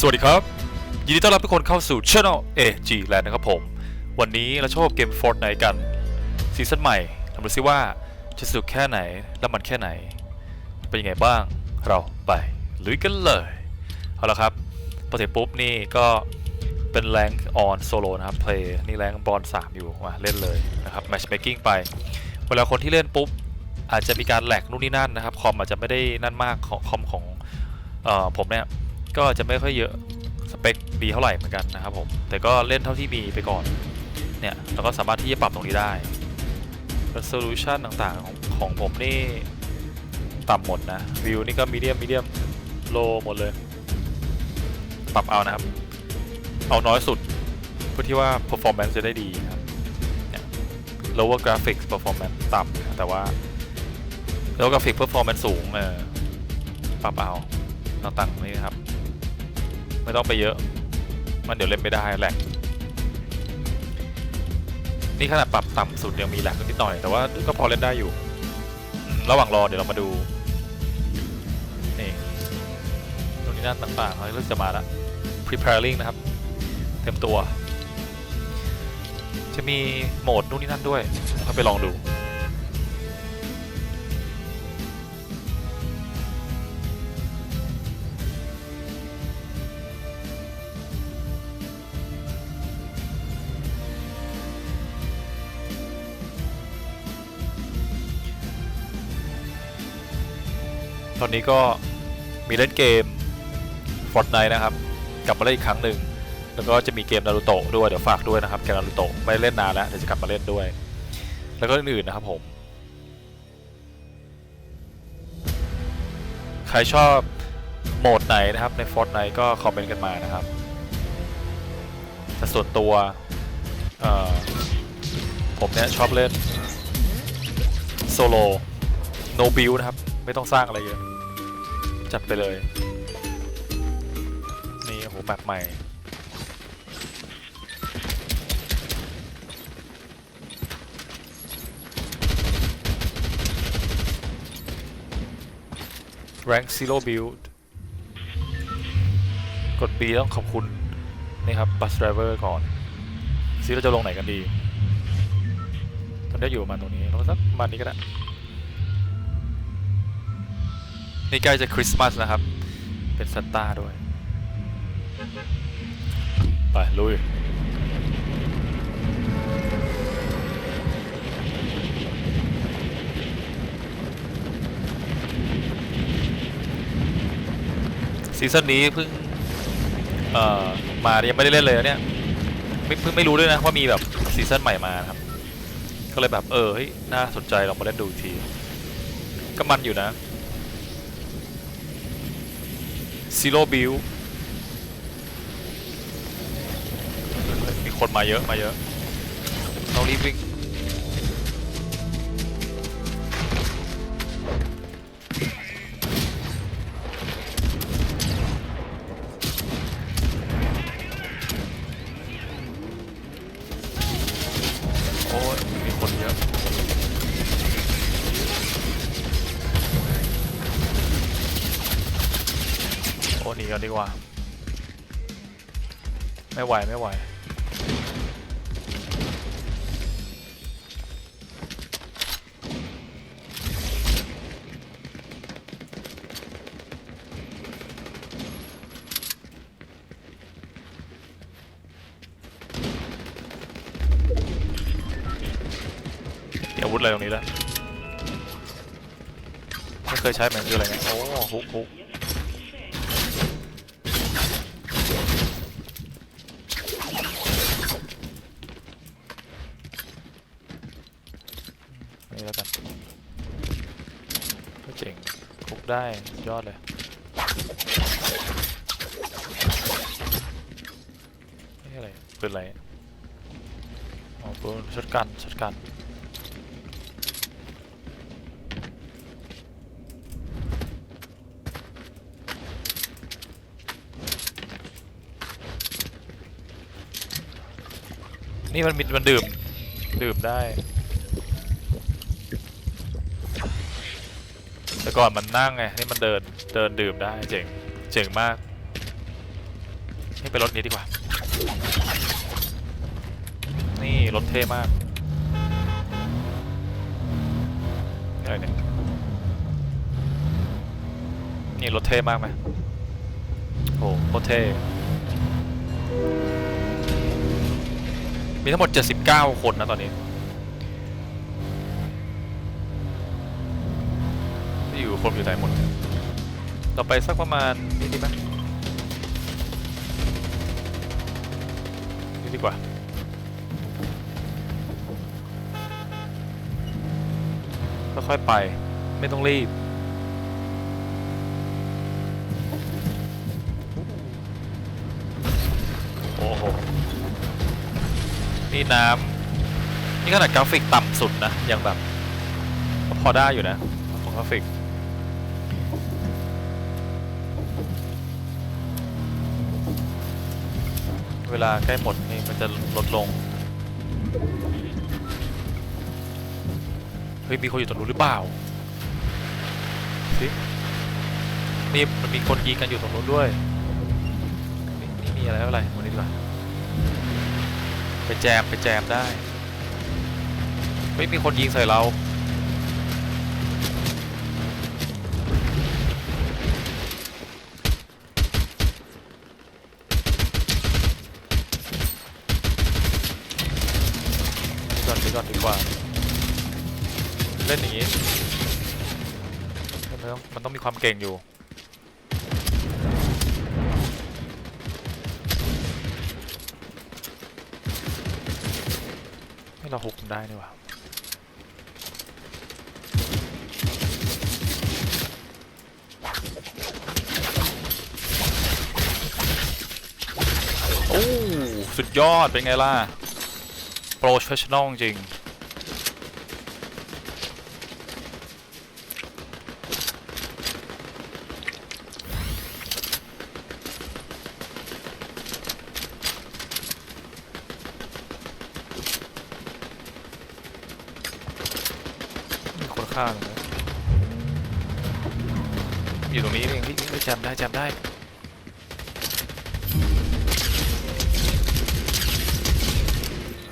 สวัสดีครับ ยินดีต้อนรับทุกคนเข้าสู่ Channel AG Land นะครับผม วันนี้เราชอบเกม Fortnite กัน ซีซั่นใหม่ทำดูซิว่าจะสนุกแค่ไหน และมันแค่ไหน เป็นยังไงบ้างเราไปลุยกันเลย เอาละครับ พอเสร็จปุ๊บนี่ก็เป็นแรงออนโซโลนะครับเพลย์นี่แรงบอล3อยู่มาเล่นเลยนะครับ matchmaking ไป เวลาคนที่เล่นปุ๊บ อาจจะมีการแหลกนู่นนี่นั่นนะครับคอมอาจจะไม่ได้นั่นมากของคอมของออผมเนี่ย ก็จะไม่ค่อยเยอะสเปคดีเท่าไหร่เหมือนกันนะครับผม แต่ก็เล่นเท่าที่มีไปก่อน เนี่ยเราก็สามารถที่จะปรับตรงนี้ได้ resolution ต่างๆของของผมนี่ต่ำหมดนะวิวนี่ก็ medium medium low หมดเลย ปรับเอานะครับ เอาน้อยสุด เพื่อที่ว่า performance จะได้ดีนะครับเนี่ย lower graphics performance ต่ำแต่ว่า lower graphics performance สูงเออปรับเอาต่างๆนี่ครับ ไม่ต้องไปเยอะ มันเดี๋ยวเล่นไม่ได้แหลกนี่ขนาดปรับต่ำสุดยังมีแหลกนิดหน่อย แต่ว่าก็พอเล่นได้อยู่ ระหว่างรอเดี๋ยวเรามาดูนี่ตรงนี้นั่นต่างๆเขาเริ่มจะมาแล้ว preparing นะครับ เต็มตัว จะมีโหมดนู่นนี่นั่นด้วยเราไปลองดู ตอนนี้ก็มีเล่นเกม Fortnite นะครับ กลับมาเล่นอีกครั้งหนึ่ง แล้วก็จะมีเกมนารูโตะด้วย เดี๋ยวฝากด้วยนะครับ เกมนารูโตะไม่เล่นนานแล้วเดี๋ยวจะกลับมาเล่นด้วย แล้วก็อื่นๆนะครับผม ใครชอบโหมดไหนนะครับใน Fortnite ก็คอมเมนต์กันมานะครับ แต่ส่วนตัวผมเนี่ยชอบเล่นโซโล no build นะครับ ไม่ต้องสร้างอะไรเยอะ จัดไปเลย นี่โอ้โหแบบใหม่ rank zero build กด B ต้องขอบคุณ นี่ครับ bus driver ก่อนซิเราจะลงไหนกันดี ตอนนี้อยู่ประมาณตรงนี้ลงสักประมาณนี้ก็ได้ นี่ใกล้จะคริสต์มาสนะครับ เป็นซันต้าด้วย ไปลุยซีซั่นนี้เพิ่งเอ่อมายังไม่ได้เล่นเลยนะเนี่ยไม่เพิ่งไม่รู้ด้วยนะว่ามีแบบซีซั่นใหม่มาครับ ก็เลยแบบเออเฮ้ยน่าสนใจลองมาเล่นดูที ก็มันอยู่นะ ซีโร่บิลมีคนมาเยอะมาเยอะต้องรีบวิ่ง ไหวไม่ไหวอาวุธอะไรตรงนี้แล้วไม่เคยใช้เหมันคืออะไรเนี่ยโอ้ฮุกฮุก นี่แล้วกันก็เจ๋งคุก ได้ยอดเลยนี่อะไรปืนอะไรอ๋อปืนช็อตกันช็อตกันนี่มันมีมันดื่ม ดื่มได้ แต่ก่อนมันนั่งไง นี่มันเดิน เดินดื่มได้ เจ๋ง เจ๋งมากให้ไปรถนี้ดีกว่า นี่ รถเท่มากอะไรเนี่ย นี่รถเท่มากไหมโอ้โคตรเท่มีทั้งหมด 79 คนนะตอนนี้ ที่อยู่คนอยู่ไหนหมดต่อไปสักประมาณนี้ดีไหมนี่ดีกว่า ค่อยๆไป ไม่ต้องรีบโอ้โห นี่น้ำ นี่ขนาดกราฟิกต่ำสุดนะ ยังแบบ พอได้อยู่นะ ของกราฟิก เวลาใกล้หมดนี่มันจะลดลง เฮ้ย มีคนอยู่ตรงนู้นหรือเปล่าสินี่มันมีคนยิงกันอยู่ตรงนู้นด้วย นี่นี่มีอะไรไม่เป็นไรวันนี้ดีกว่าไปแจมไปแจมได้ ไม่มีคนยิงใส่เรา อมันต้องมีความเก่งอยู่ ให้เราฮุกได้นี่หว่าโอ้ สุดยอดเป็นไงล่ะ โปรเฟชชั่นอลจริง มีคนฆ่างอยู่ตรงนี้เองพี่พี่จำได้จำได้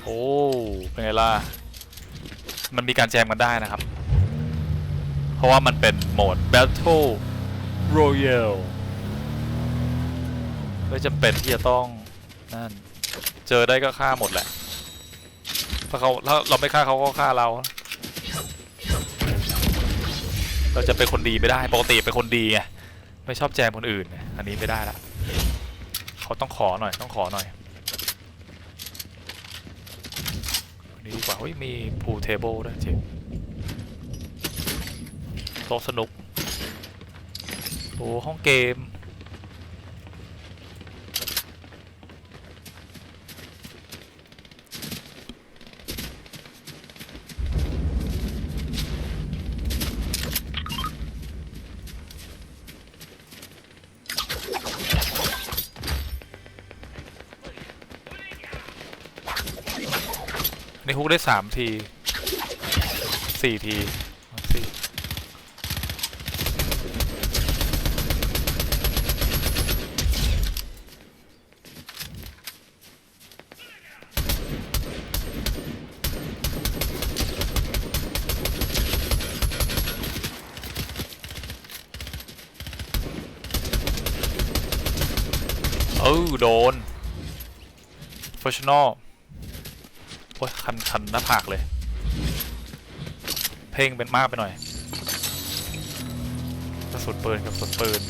โอ้เป็นไงล่ะมันมีการแจมกันได้นะครับ เพราะว่ามันเป็นโหมด Battle Royale ไม่จำเป็นที่จะต้องนั่นเจอได้ก็ฆ่าหมดแหละถ้าเขาถ้าเราไม่ฆ่าเขาก็ฆ่าเรา เราจะเป็นคนดีไม่ได้ปกติเป็นคนดีไงไม่ชอบแจมคนอื่น อันนี้ไม่ได้ละเขาต้องขอหน่อยต้องขอหน่อยอนนี้ดีกว่าเฮ้ยมีพูเทเบิลด้วยเจ๋งโต๊ะสนุกโอ้ห้องเกม ฮุกได้สามทีสี่ทีสี่เออโดน f o r t u n a l โอ้ยคันคันหน้าผากเลย เพลงเป็นมากไปหน่อยกระสุนปืนกับกระสุนปืน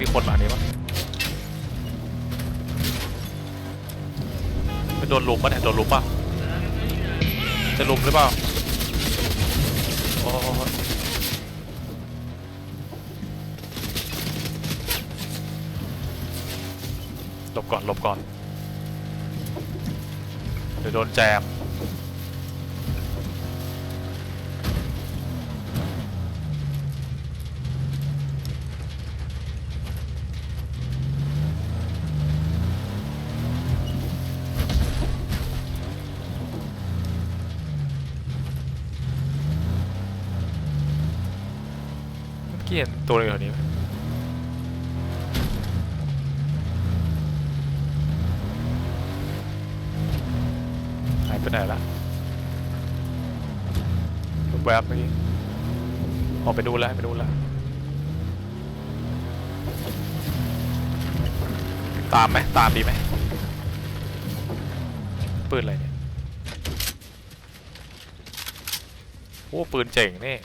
มีคนมาอันนี้ปะไปโดนลุมปะเนี่ยโดนลุมปะจะลุมหรือเปล่าโอ้หลบก่อนหลบก่อน ดี๋ยวโดนแจมเมื่อกี้เห็นตัวอะไรแถวนี้ไหม ไปไหนละแวบๆเมื่อกี้ออกไปดูแล้วไปดูแล้วตามไหมตามดีไหมปืนอะไรเนี่ย โอ้ ปืนเจ๋งนี่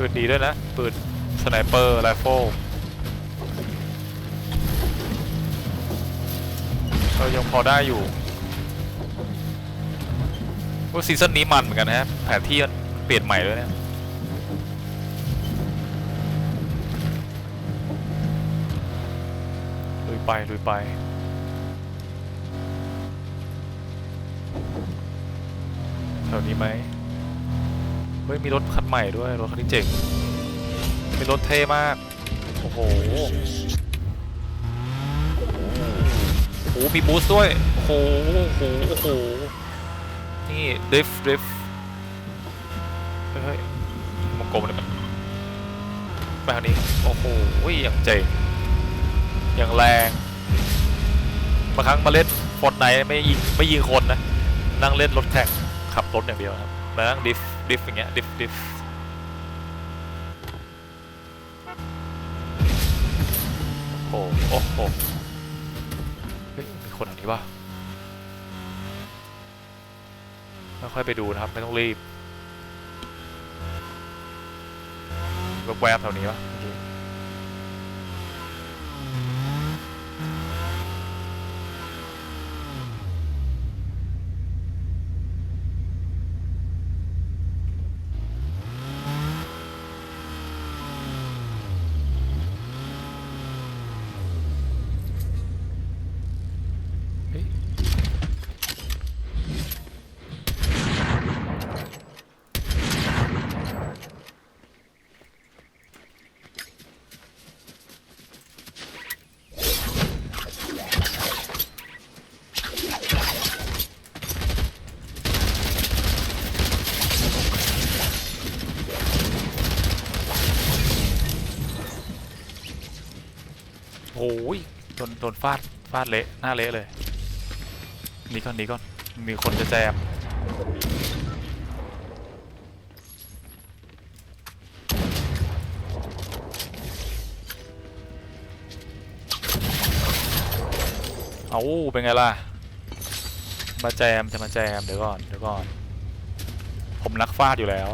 ปืนดีด้วยนะ ปืนสไนเปอร์ไรเฟิลเรายังพอได้อยู่ว่าซีซั่นนี้มันเหมือนกันนะฮะแผนที่เปลี่ยนใหม่ด้วยเนี่ยลุยไปลุยไปแถวนี้ไหม เฮ้ยมีรถคันใหม่ด้วย รถคันนี้เจ๋งเป็นรถเท่มาก โอ้โห โอ้โห มีบูสต์ด้วย โอ้โห โอ้โห โอ้โห นี่ดริฟดริฟเฮ้ยเฮ้ยมงกลมเลยไปทางนี้ โอ้โหอย่างเจ๋งอย่างแรงบางครั้งมาเล่นฟอร์ดไนไม่ยิงไม่ยิงคนนะ นั่งเล่นรถแข่งขับรถอย่างเดียวครับมานั่งดิฟ ดิฟอย่างเงี้ยดิฟดิฟโอ้โหโอ้โหเฮ้ยมีคนอันนี้ป่ะไม่ค่อยไปดูนะครับ ไม่ต้องรีบแวบๆแถวนี้ป่ะจริง โอ้ยโดนโดนฟาดฟาดเละหน้าเละเลยนี่ก่อนนี่ก่อนมีคนจะแจมเอาเป็นไงล่ะ มาแจมจะมาแจมเดี๋ยวก่อนเดี๋ยวก่อน ผมนักฟาดอยู่แล้ว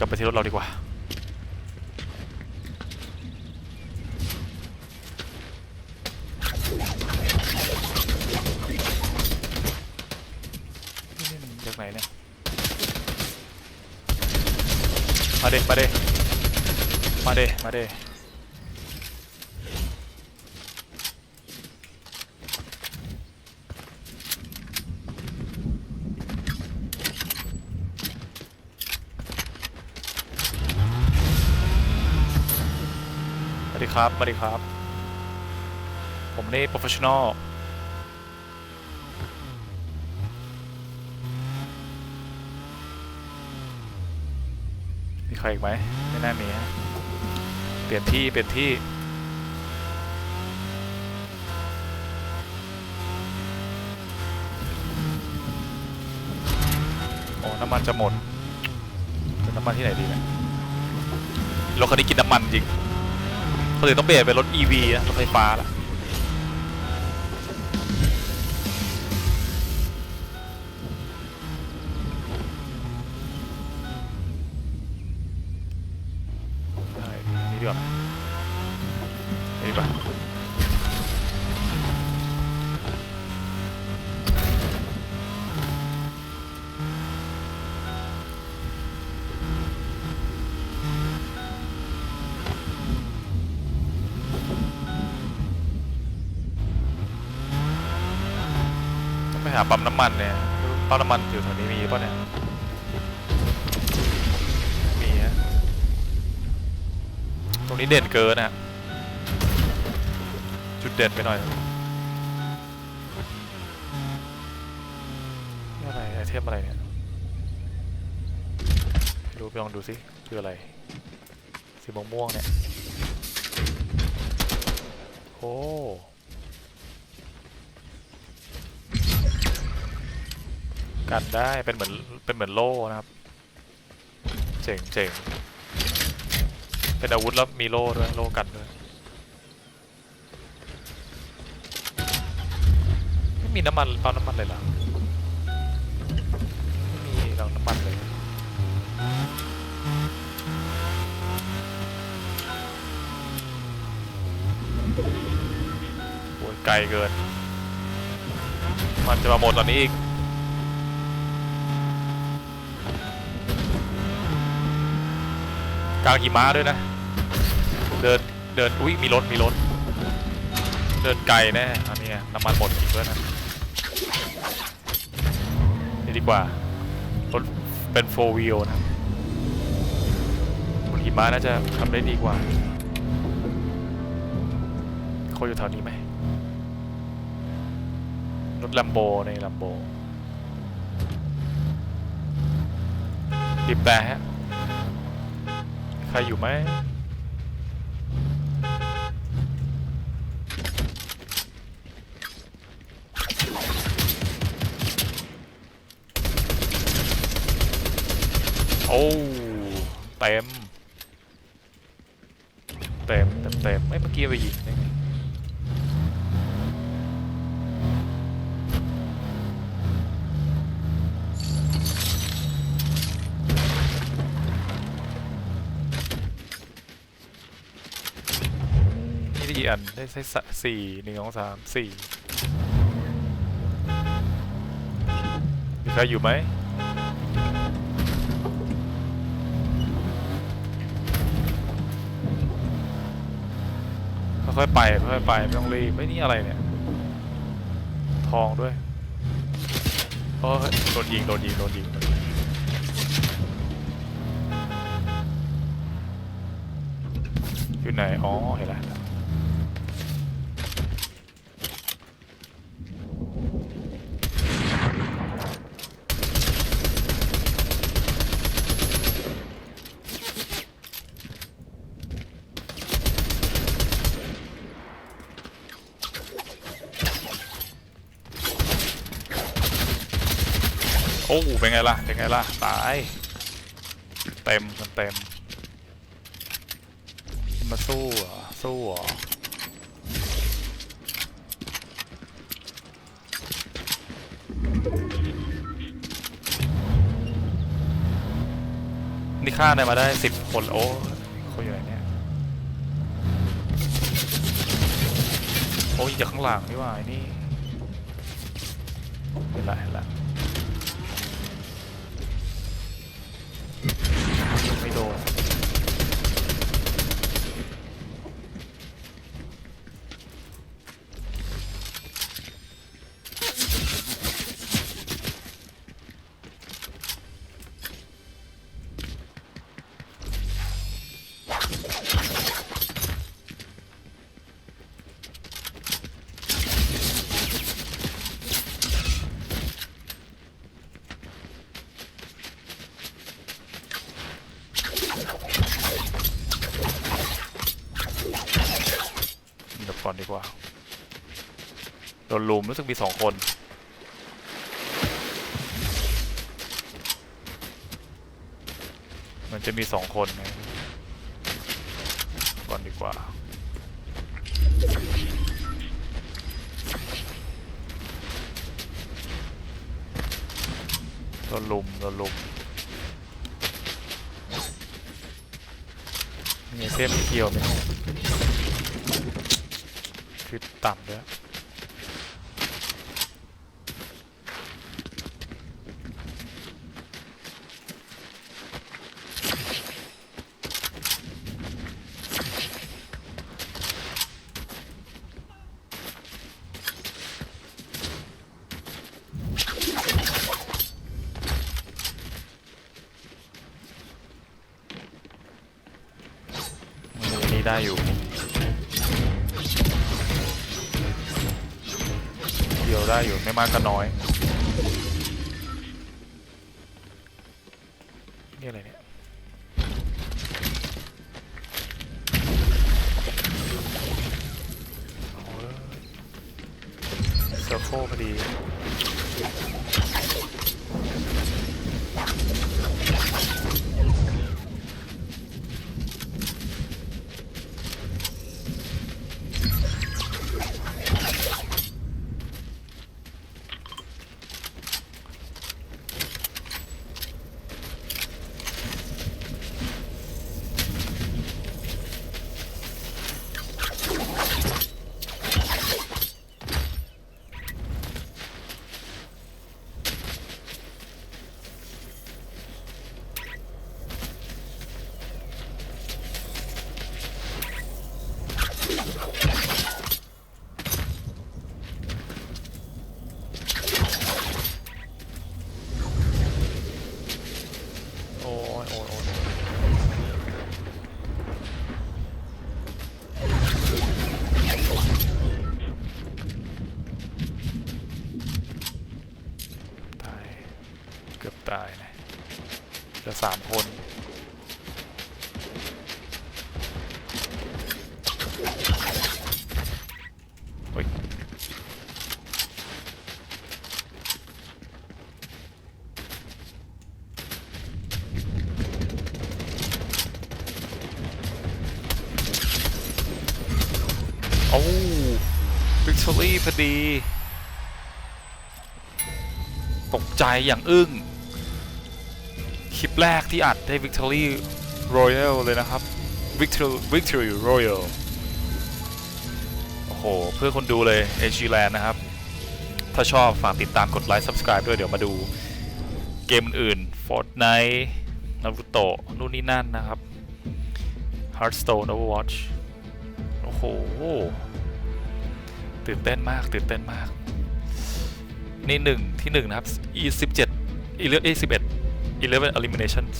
กลับไป ที่รถเราดีกว่านี่มันจากไหนเนี่ย มาเดมาเดมาเดมาเด ครับสวัสดีครับ ผมนี่ professional มีใครอีกไหมไม่น่ามีฮะเปลี่ยนที่เปลี่ยนที่โอ้น้ำมันจะหมดจะน้ำมันที่ไหนดีเนี่ยรถคันนี้กินน้ำมันจริง เขาเลยต้องเปลี่ยนเป็นรถ EV นะรถไฟฟ้าละำมันเนี่ยปั๊มน้ำมันอยู่แถวนี้มีป่ะเนี่ยมีฮะตรงนี้เด่นเกินนะจุดเด่นไปหน่อยอะไรไอเทมอะไรเนี่ยรู้ไปลองดูสิคืออะไรสีม่วงม่วงๆเนี่ยโอ้ กันได้เป็นเหมือนเป็นเหมือนโล่นะครับเจ๋งเจ๋งเป็นอาวุธแล้วมีโล่ด้วยโล่กันด้วยไม่มีน้ำมันปั๊มน้ำมันเลยเหรอไม่มีเราน้ำมันเลยโอ้ยไกลเกิน มันจะมาหมดตอนนี้อีก กลางหิมะด้วยนะ เดินเดินอุ้ยมีรถมีรถ เดินไกลแน่อันนี้ไงน้ำมันหมดอีกด้วนะนี่ดีกว่ารถเป็นโฟวิลนะบนหิมะน่าจะทำได้ดีกว่าเขาอยู่แถวนี้ไหมรถลัมโบในลัมโบบีบแต่ฮะ รอยู่ไหมโอ้เต็ม เต็มเต็มเต็มไม่เมื่อกี้ไปยิงได้ไง อัน ได้ใช้สี่หนึ่งสองสามสี่มีใครอยู่ไหมค่อยๆไปค่อยๆไปไม่ต้องรีบไม่นี่อะไรเนี่ย ทองด้วยโอ้ยโดนยิงโดนยิงโดนยิงอยู่ไหน อ๋อ เห็นแล้ว เป็นไงล่ะ เป็นไงล่ะ ตาย เต็มมันเต็ม มาสู้เหรอ สู้เหรอนี่ฆ่าได้มาได้สิบคนโอ้เขาอยู่ไหนเนี่ย โอ้ยจากข้างหลังนี่ว่าไอ้นี่เห็นละเห็นละ ลุมรู้สึกมีสองคนมันจะมีสองคนไงก่อนดีกว่าโดนลุมโดนลุมมีเทพเกี่ยวไหมคือต่ำด้วย ได้อยู่ เดียวได้อยู่ไม่มากก็น้อย นี่อะไรเนี่ยโอ้ยเซอร์โคพอดี โอ้ยโอ้ยโอ้ยตาย เกือบตายนะเหลือสามคน เฮ้ย โอ้ วิกตอรี่พอดี ตกใจอย่างอึ้ง คลิปแรกที่อัดได้ Victory Royal เลยนะครับ Victory Victory Royal โอ้โห เพื่อคนดูเลย AG Land นนะครับ ถ้าชอบฝากติดตามกดไลค์ Subscribe ด้วยเดี๋ยวมาดูเกมอื่น Fortnite Naruto นู่นนี่นั่นนะครับ Hearthstone Overwatch โอ้โห ตื่นเต้นมาก ตื่นเต้นมาก นี่หนึ่งที่หนึ่งนะครับ e สิบเจ็ด e เอสิบเอ็ด eleven eliminations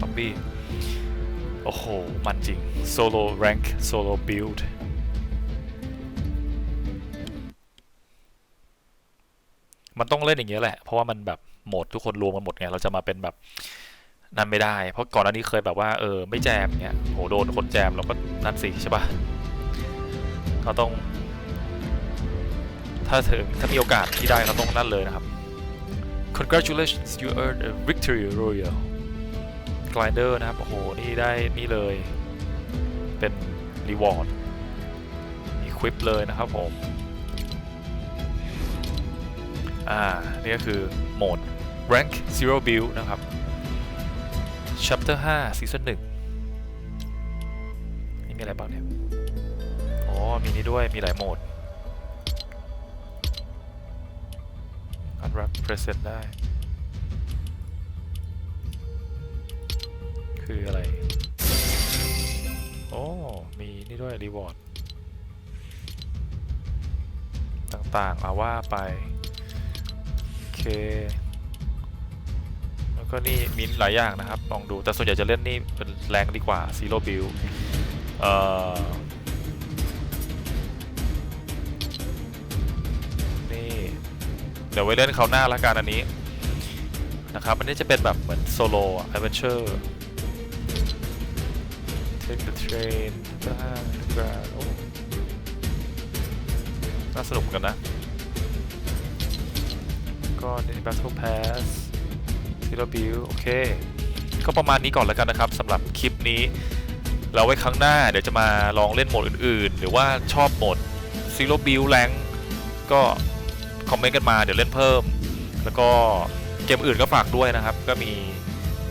ตอมบี้โอ้โห มันจริง solo rank solo build มันต้องเล่นอย่างเงี้ยแหละ เพราะว่ามันแบบโหมดทุกคนรวมกันหมดไง เราจะมาเป็นแบบนั่นไม่ได้ เพราะก่อนอันนี้เคยแบบว่าเออไม่แจมเงี้ย โหโดนคนแจมเราก็นั่นสิใช่ปะ เราต้อง ถ้าถึงถ้ามีโอกาสที่ได้เราต้องนั่นเลยนะครับ Congratulations you earned a victory royal glider นะครับ โอ้โห นี่ได้นี่เลย เป็น reward equip เลยนะครับผม อ่า นี่ก็คือโหมด rank zero build นะครับ chapter 5 season 1นี่มีอะไรบ้างเนี่ย อ๋อ มีนี้ด้วย มีหลายโหมด unwrap present ได้ คืออะไร โอ้ มีนี่ด้วย reward ต่างๆเอาว่าไป โอเค แล้วก็นี่มีหลายอย่างนะครับ ลองดู แต่ส่วนใหญ่จะเล่นนี่เป็นแรงดีกว่า zero build เอ่อ เดี๋ยวไว้เล่นเขาหน้าละกันอันนี้นะครับอันนี้จะเป็นแบบเหมือนโซโล่อะ adventure take the train บ้างบ้างโอ้น่าสนุกกันนะ ก็นี่ battle pass ที่เราบิวโอเค ก็ประมาณนี้ก่อนแล้วกันนะครับสำหรับคลิปนี้ เราไว้ครั้งหน้าเดี๋ยวจะมาลองเล่นโหมดอื่นๆ หรือว่าชอบโหมด Zero Build Rank ก็ คอมเมนต์กันมาเดี๋ยวเล่นเพิ่ม แล้วก็เกมอื่นก็ฝากด้วยนะครับ ก็มี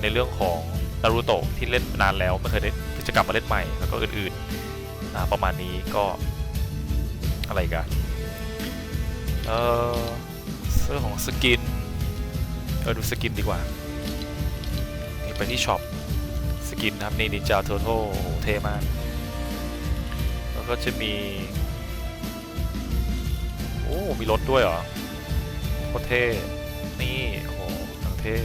ในเรื่องของนารูโตะที่เล่นนานแล้วไม่เคยได้จะกลับมาเล่นใหม่แล้วก็อื่นๆประมาณนี้ก็อะไรกันเออเรื่องของสกินเออดูสกินดีกว่านี่ไปที่ช็อปสกินนะครับนี่นินจาเทอร์โทโอ้โหเท่มาก แล้วก็จะมี อ้ มีรถด้วยเหรอโคตรเท่ นี่ โอ้โหทั้งเท่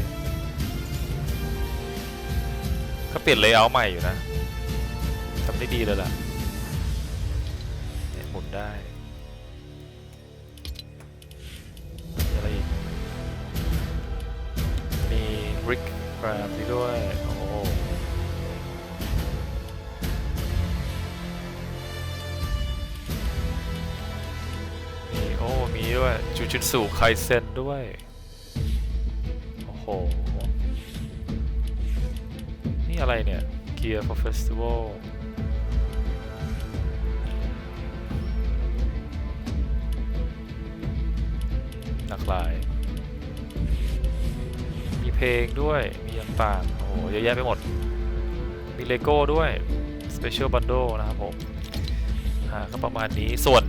ก็เปลี่ยนเลเยอร์ใหม่อยู่นะทำได้ดีเลยล่ะเนี่ยหมุนได้มีอะไรอีก มีริกแกรมนี่ด้วย ด้วยจูจินสุไคเซนด้วย โอ้โห นี่อะไรเนี่ย Gear for Festival หลากหลาย มีเพลงด้วย มีต่างๆโอ้โห เยอะแยะไปหมด มีเลโก้ด้วย Special Bundle นะครับผมอ่าก็ประมาณนี้ส่วน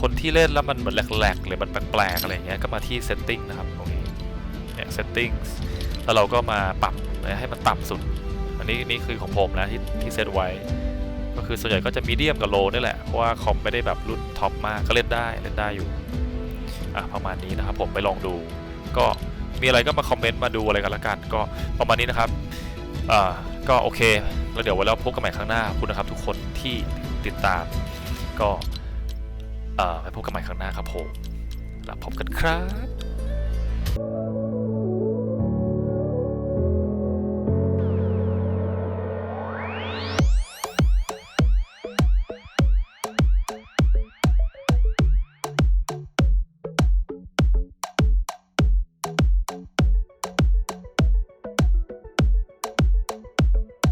คนที่เล่นแล้วมันเหมือนแหลกๆหรือมันแปลกๆอะไรเงี้ยก็มาที่ Setting นะครับตรงนี้เนี่ย setting แล้วเราก็มาปรับให้มันต่ำสุด อันนี้นี่คือของผมนะที่ที่เซตไว้ ก็คือส่วนใหญ่ก็จะมีเดียมกับโลนี่แหละ เพราะว่าคอมไม่ได้แบบรุ่นท็อปมากก็เล่นได้เล่นได้อยู่อะประมาณนี้นะครับผมไปลองดู ก็มีอะไรก็มาคอมเมนต์มาดูอะไรกันละกันก็ประมาณนี้นะครับอ่าก็โอเค แล้วเดี๋ยวไว้แล้วพบกันใหม่ครั้งหน้าคุณนะครับทุกคนที่ติดตามก็ เอ่อไปพบกันใหม่ครั้งหน้าครับผมแล้วพบกันครับ